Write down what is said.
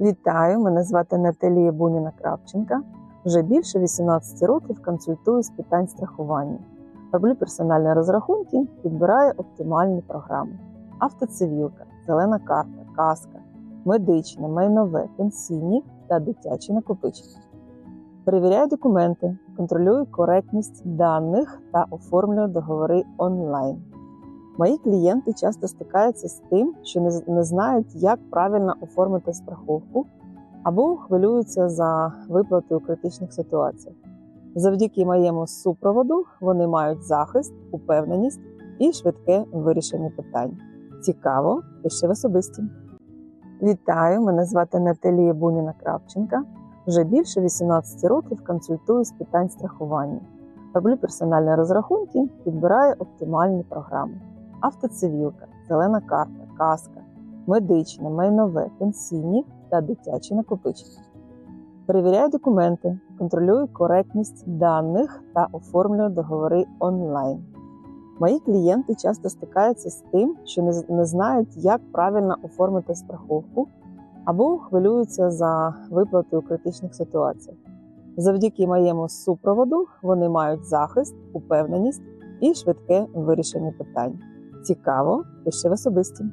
Вітаю, мене звати Наталія Буніна Кравченка. Вже більше 18 років консультую з питань страхування. Роблю персональні розрахунки, підбираю оптимальні програми. Автоцивілка, зелена карта, каска, медичне, майнове, пенсійні та дитячі накопичення. Перевіряю документи, контролюю коректність даних та оформлюю договори онлайн. Мої клієнти часто стикаються з тим, що не, знають, як правильно оформити страховку або хвилюються за виплати у критичних ситуаціях. Завдяки моєму супроводу вони мають захист, упевненість і швидке вирішення питань. Цікаво, пиши в особисті. Вітаю, мене звати Наталія Буніна Кравченка. Вже більше 18 років консультую з питань страхування. Роблю персональні розрахунки, підбираю оптимальні програми. Автоцивілка, зелена карта, каска, медичне, майнове, пенсійні та дитячі накопичення. Перевіряю документи, контролюю коректність даних та оформлюю договори онлайн. Мої клієнти часто стикаються з тим, що не, знають, як правильно оформити страховку або хвилюються за виплати у критичних ситуаціях. Завдяки моєму супроводу вони мають захист, упевненість і швидке вирішення питань. Цікаво, пиши в особисті.